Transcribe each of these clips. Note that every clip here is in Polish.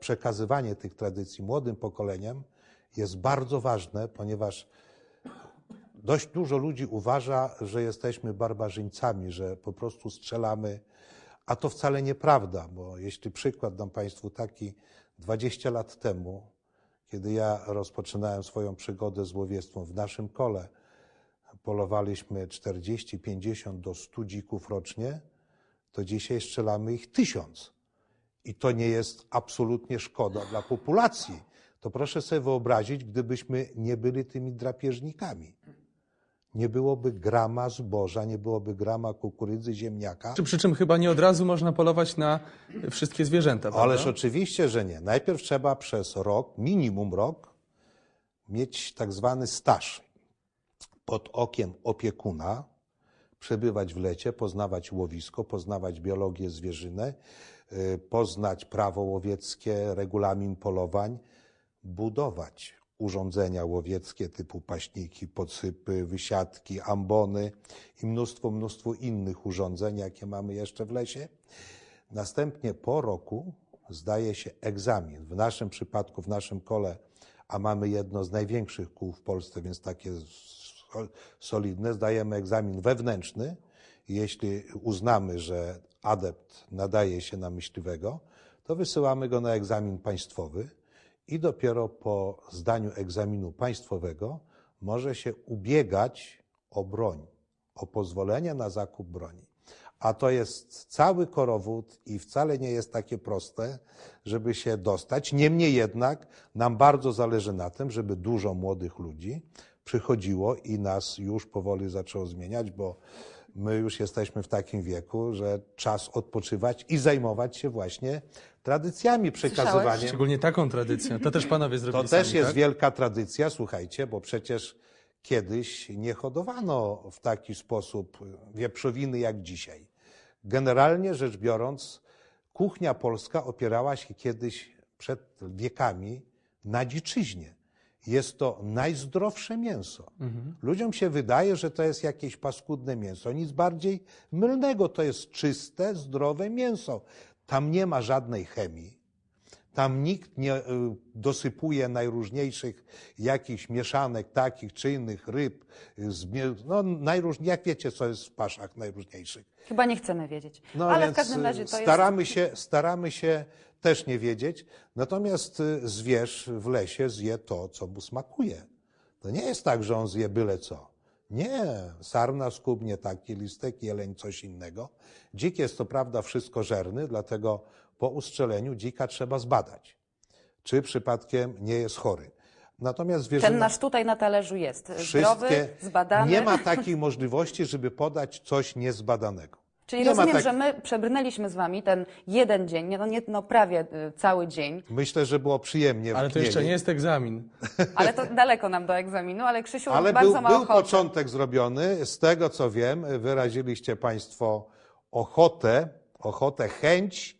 przekazywanie tych tradycji młodym pokoleniom jest bardzo ważne, ponieważ dość dużo ludzi uważa, że jesteśmy barbarzyńcami, że po prostu strzelamy, a to wcale nieprawda, bo jeśli przykład dam Państwu taki, 20 lat temu, kiedy ja rozpoczynałem swoją przygodę z łowiectwem w naszym kole, polowaliśmy 40, 50 do 100 dzików rocznie, to dzisiaj strzelamy ich tysiąc. I to nie jest absolutnie szkoda dla populacji. To proszę sobie wyobrazić, gdybyśmy nie byli tymi drapieżnikami. Nie byłoby grama zboża, nie byłoby grama kukurydzy, ziemniaka. Czy przy czym chyba nie od razu można polować na wszystkie zwierzęta, prawda? Ależ oczywiście, że nie. Najpierw trzeba przez rok, minimum rok, mieć tak zwany staż pod okiem opiekuna, przebywać w lecie, poznawać łowisko, poznawać biologię zwierzynę, y, poznać prawo łowieckie, regulamin polowań, budować urządzenia łowieckie typu paśniki, podsypy, wysiadki, ambony i mnóstwo, mnóstwo innych urządzeń, jakie mamy jeszcze w lesie. Następnie po roku zdaje się egzamin. W naszym przypadku, w naszym kole, a mamy jedno z największych kół w Polsce, więc takie solidne, zdajemy egzamin wewnętrzny. Jeśli uznamy, że adept nadaje się na myśliwego, to wysyłamy go na egzamin państwowy i dopiero po zdaniu egzaminu państwowego może się ubiegać o broń, o pozwolenie na zakup broni. A to jest cały korowód i wcale nie jest takie proste, żeby się dostać. Niemniej jednak nam bardzo zależy na tym, żeby dużo młodych ludzi przychodziło i nas już powoli zaczęło zmieniać, bo my już jesteśmy w takim wieku, że czas odpoczywać i zajmować się właśnie tradycjami przekazywaniem. Szczególnie taką tradycją. To też panowie To zrobili też sami, jest tak? wielka tradycja, słuchajcie, bo przecież kiedyś nie hodowano w taki sposób wieprzowiny jak dzisiaj. Generalnie rzecz biorąc, kuchnia polska opierała się kiedyś przed wiekami na dziczyźnie. Jest to najzdrowsze mięso. Ludziom się wydaje, że to jest jakieś paskudne mięso. Nic bardziej mylnego. To jest czyste, zdrowe mięso. Tam nie ma żadnej chemii. Tam nikt nie y, dosypuje najróżniejszych jakichś mieszanek takich czy innych ryb. y, No, najróż... Jak wiecie, co jest w paszach najróżniejszych? Chyba nie chcemy wiedzieć. No Ale w każdym razie to staramy jest... się, staramy się też nie wiedzieć. Natomiast y, zwierz w lesie zje to, co mu smakuje. To nie jest tak, że on zje byle co. Nie, sarna skubnie taki listek, jeleń coś innego. Dzik jest to prawda wszystko żerny, dlatego po ustrzeleniu dzika trzeba zbadać, czy przypadkiem nie jest chory. Natomiast zwierzyna... Ten nasz tutaj na talerzu jest zdrowy, Wszystkie, zbadany. nie ma takiej możliwości, żeby podać coś niezbadanego. Czyli nie rozumiem, tak- że my przebrnęliśmy z wami ten jeden dzień, nie, no, nie, no prawie y, cały dzień, Myślę, że było przyjemnie w Ale to jeszcze nie jest egzamin. ale to daleko nam do egzaminu, ale Krzysiu Ale bardzo był, ma był ochotę. początek zrobiony. Z tego co wiem, wyraziliście Państwo ochotę, ochotę, chęć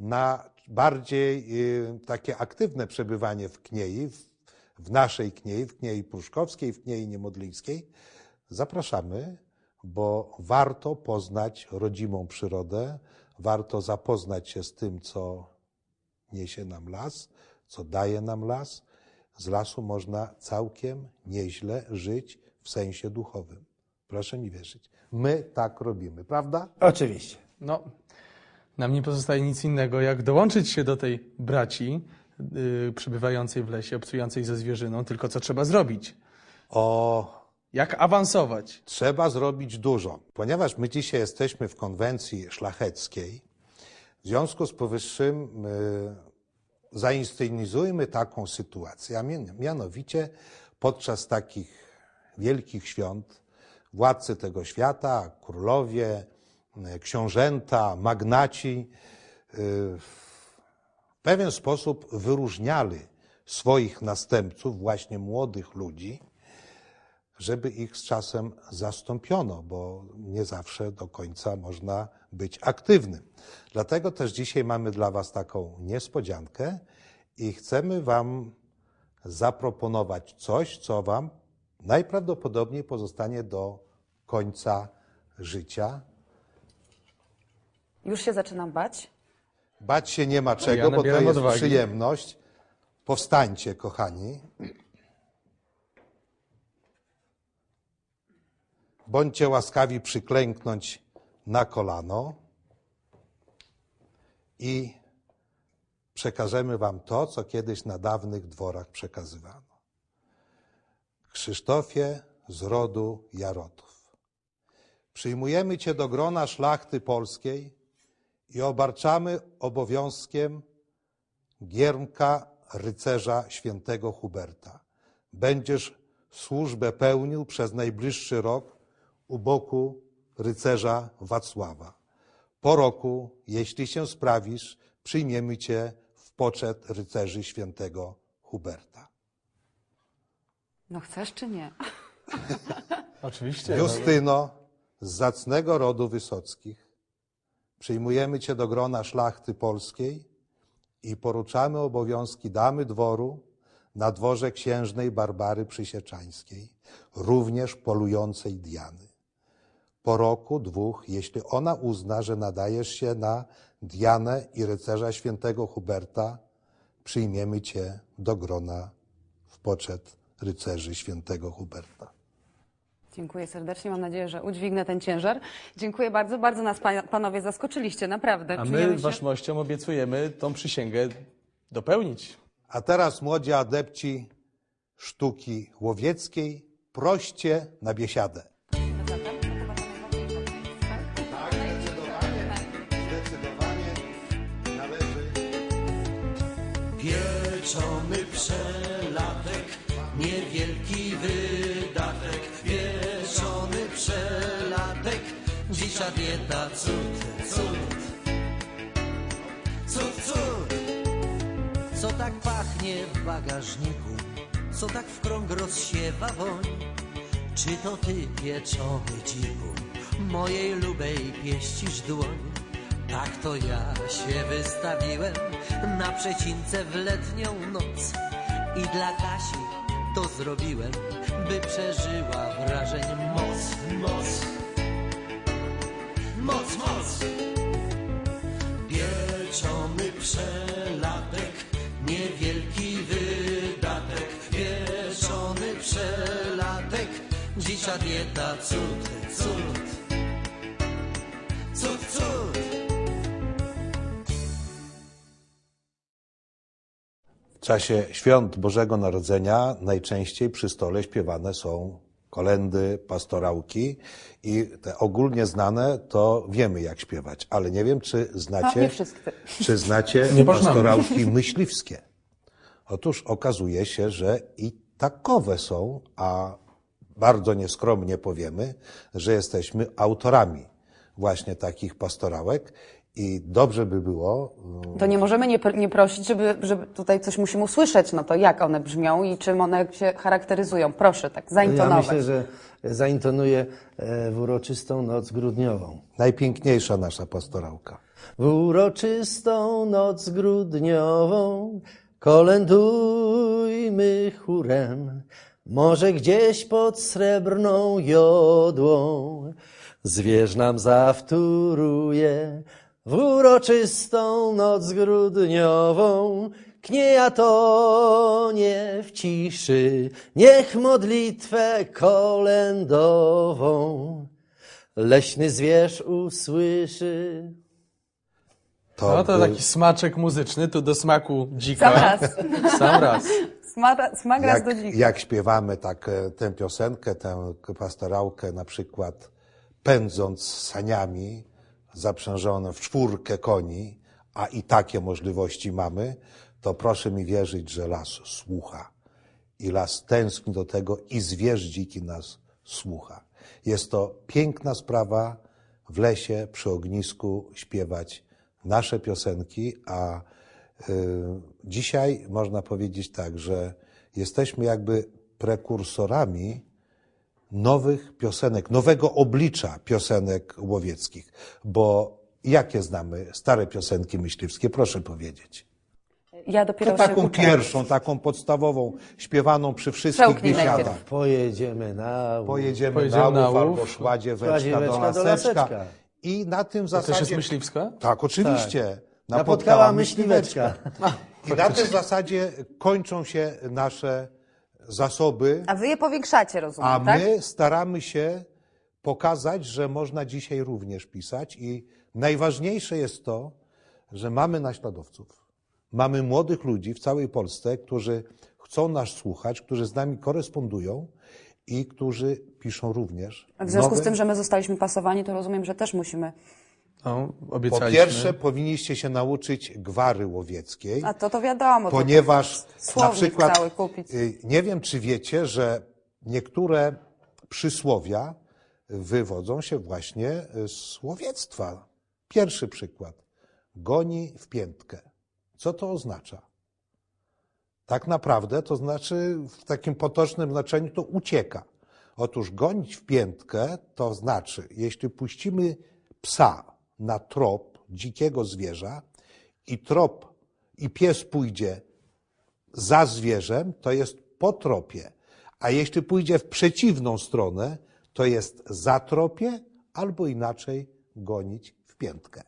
na bardziej y, takie aktywne przebywanie w Kniei, w, w naszej Kniei, w Kniei Pruszkowskiej, w Kniei Niemodlińskiej. Zapraszamy, bo warto poznać rodzimą przyrodę, warto zapoznać się z tym, co niesie nam las, co daje nam las. Z lasu można całkiem nieźle żyć w sensie duchowym. Proszę mi wierzyć. My tak robimy, prawda? Oczywiście. No, nam nie pozostaje nic innego, jak dołączyć się do tej braci yy, przebywającej w lesie, obcującej ze zwierzyną, tylko co trzeba zrobić? O, Jak awansować? trzeba zrobić dużo. Ponieważ my dzisiaj jesteśmy w konwencji szlacheckiej, w związku z powyższym y, zainscenizujmy taką sytuację, a mianowicie podczas takich wielkich świąt władcy tego świata, królowie, książęta, magnaci y, w pewien sposób wyróżniali swoich następców, właśnie młodych ludzi, żeby ich z czasem zastąpiono, bo nie zawsze do końca można być aktywnym. Dlatego też dzisiaj mamy dla Was taką niespodziankę i chcemy Wam zaproponować coś, co Wam najprawdopodobniej pozostanie do końca życia. Już się zaczynam bać. Bać się nie ma Ja czego, bo to jest odwagi. przyjemność. Powstańcie, kochani. Bądźcie łaskawi przyklęknąć na kolano i przekażemy wam to, co kiedyś na dawnych dworach przekazywano. Krzysztofie z rodu Jarotów. Przyjmujemy Cię do grona szlachty polskiej i obarczamy obowiązkiem giermka rycerza świętego Huberta. Będziesz służbę pełnił przez najbliższy rok u boku rycerza Wacława. Po roku, jeśli się sprawisz, przyjmiemy Cię w poczet rycerzy świętego Huberta. No chcesz czy nie? Oczywiście. Justyno, z zacnego rodu Wysockich, przyjmujemy Cię do grona szlachty polskiej i poruczamy obowiązki damy dworu na dworze księżnej Barbary Przysieczańskiej, również polującej Diany. Po roku, dwóch, jeśli ona uzna, że nadajesz się na Dianę i rycerza świętego Huberta, przyjmiemy Cię do grona w poczet rycerzy świętego Huberta. Dziękuję serdecznie. Mam nadzieję, że udźwignę ten ciężar. Dziękuję bardzo. Bardzo nas pa- panowie zaskoczyliście, naprawdę. A my się- waszmościom obiecujemy tą przysięgę dopełnić. A teraz młodzi adepci sztuki łowieckiej, proście na biesiadę. Tak, zdecydowanie, zdecydowanie należy Pieczony dieta, cud, cud. Cud, cud. Co tak pachnie w bagażniku, co tak w krąg rozsiewa woń? Czy to ty pieczony dziku, mojej lubej pieścisz dłoń? Tak to ja się wystawiłem na przecince w letnią noc i dla Kasi to zrobiłem, by przeżyła wrażeń moc, dzisza dieta, cud, cud, cud, cud. W czasie świąt Bożego Narodzenia najczęściej przy stole śpiewane są kolendy, pastorałki i te ogólnie znane to wiemy jak śpiewać, ale nie wiem czy znacie, czy znacie Nie poznamy. pastorałki myśliwskie. Otóż okazuje się, że i takowe są, a bardzo nieskromnie powiemy, że jesteśmy autorami właśnie takich pastorałek i dobrze by było To nie możemy nie, pr- nie prosić, żeby, żeby tutaj coś musimy usłyszeć. No to jak one brzmią i czym one się charakteryzują. Proszę, tak, Ja zaintonować. myślę, że zaintonuję e, w uroczystą noc grudniową. najpiękniejsza nasza pastorałka. W uroczystą noc grudniową kolędujmy chórem, może gdzieś pod srebrną jodłą zwierz nam zawtóruje. W uroczystą noc grudniową knieja to nie w ciszy, niech modlitwę kolędową leśny zwierz usłyszy. No to by- taki smaczek muzyczny, tu do smaku dzika. Sam raz. Sam raz. Jak, do jak śpiewamy tak e, tę piosenkę, tę pastorałkę na przykład pędząc saniami zaprzężone w czwórkę koni, a i takie możliwości mamy, to proszę mi wierzyć, że las słucha. I las tęskni do tego i zwierz dziki nas słucha. Jest to piękna sprawa w lesie przy ognisku śpiewać nasze piosenki, a dzisiaj można powiedzieć tak, że jesteśmy jakby prekursorami nowych piosenek, nowego oblicza piosenek łowieckich. Bo jakie znamy stare piosenki myśliwskie? Proszę powiedzieć. Ja dopiero To taką uczę. pierwszą, taką podstawową, śpiewaną przy wszystkich biesiadach. Pojedziemy na łów. Pojedziemy, Pojedziemy na na łów, łów. albo szładzie Szładzie weczka do laseczka. I na tym To zasadzie... też jest myśliwska? Tak, oczywiście. Napotkała myśliweczka. I na tej zasadzie kończą się nasze zasoby, A wy je powiększacie, rozumiem, a tak? my staramy się pokazać, że można dzisiaj również pisać i najważniejsze jest to, że mamy naśladowców. Mamy młodych ludzi w całej Polsce, którzy chcą nas słuchać, którzy z nami korespondują i którzy piszą również. W związku z nowe- tym, że my zostaliśmy pasowani, to rozumiem, że też musimy. No, Po pierwsze, powinniście się nauczyć gwary łowieckiej. A to to wiadomo. ponieważ to na przykład y, nie wiem, czy wiecie, że niektóre przysłowia wywodzą się właśnie z łowiectwa. Pierwszy przykład. Goni w piętkę. Co to oznacza? Tak naprawdę to znaczy w takim potocznym znaczeniu to ucieka. Otóż gonić w piętkę to znaczy, jeśli puścimy psa na trop dzikiego zwierza i trop i pies pójdzie za zwierzem, to jest po tropie. A jeśli pójdzie w przeciwną stronę, to jest za tropie, albo inaczej gonić w piętkę.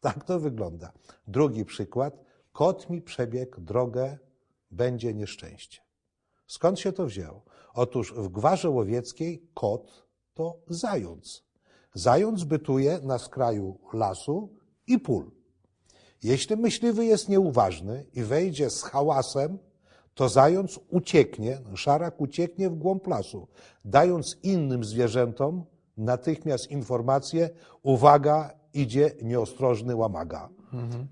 Tak to wygląda. Drugi przykład. Kot mi przebiegł drogę, będzie nieszczęście. Skąd się to wzięło? Otóż w gwarze łowieckiej kot to zając. Zając bytuje na skraju lasu i pól. Jeśli myśliwy jest nieuważny i wejdzie z hałasem, to zając ucieknie, szarak ucieknie w głąb lasu, dając innym zwierzętom natychmiast informację, uwaga, idzie nieostrożny łamaga.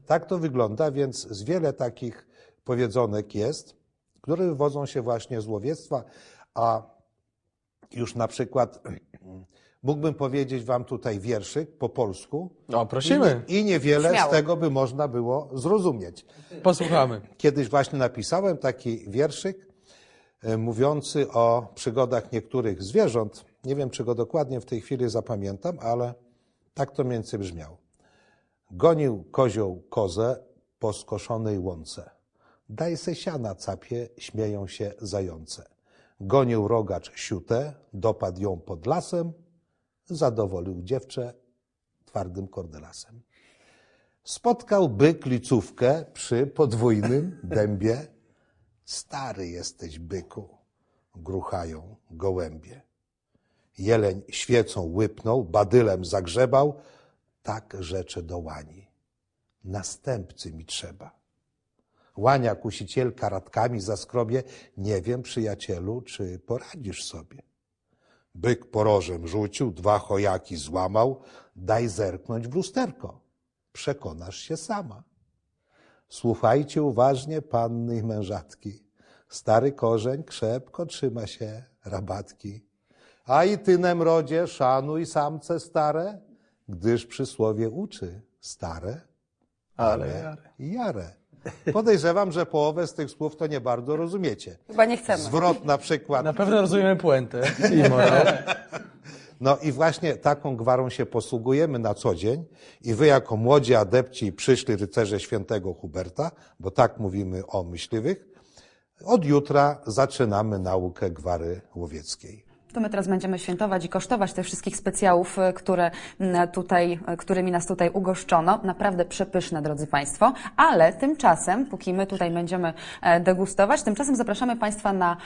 Tak to wygląda, więc z wiele takich powiedzonek jest, które wywodzą się właśnie z łowiectwa, a już na przykład mógłbym powiedzieć wam tutaj wierszyk po polsku, O, prosimy. i niewiele Śmiało. z tego by można było zrozumieć. Posłuchamy. Kiedyś właśnie napisałem taki wierszyk e, mówiący o przygodach niektórych zwierząt. Nie wiem, czy go dokładnie w tej chwili zapamiętam, ale tak to mniej więcej brzmiał. Gonił kozioł kozę po skoszonej łące. Daj se siana capie, śmieją się zające. Gonił rogacz siutę, dopadł ją pod lasem, zadowolił dziewczę twardym kordelasem. Spotkał byk licówkę przy podwójnym dębie. Stary jesteś, byku, gruchają gołębie. Jeleń świecą łypnął, badylem zagrzebał, tak rzecze do łani. Następcy mi trzeba. Łania kusicielka radkami zaskrobie, nie wiem, przyjacielu, czy poradzisz sobie. Byk porożem rzucił, dwa chojaki złamał, daj zerknąć w lusterko, przekonasz się sama. Słuchajcie uważnie, panny i mężatki. Stary korzeń krzepko trzyma się rabatki. A i ty, Nemrodzie, szanuj samce stare, gdyż przysłowie uczy stare, Ale, ale. i jare. Podejrzewam, że połowę z tych słów to nie bardzo rozumiecie. Chyba nie chcemy. Zwrot na przykład Na pewno rozumiemy puentę i morał. No i właśnie taką gwarą się posługujemy na co dzień i wy jako młodzi adepci przyszli rycerze świętego Huberta, bo tak mówimy o myśliwych, od jutra zaczynamy naukę gwary łowieckiej. To my teraz będziemy świętować i kosztować tych wszystkich specjałów, e, które tutaj, e, którymi nas tutaj ugoszczono. Naprawdę przepyszne, drodzy Państwo. Ale tymczasem, póki my tutaj będziemy e, degustować, tymczasem zapraszamy Państwa na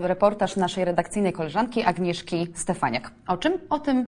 reportaż naszej redakcyjnej koleżanki Agnieszki Stefaniak. O czym? O tym,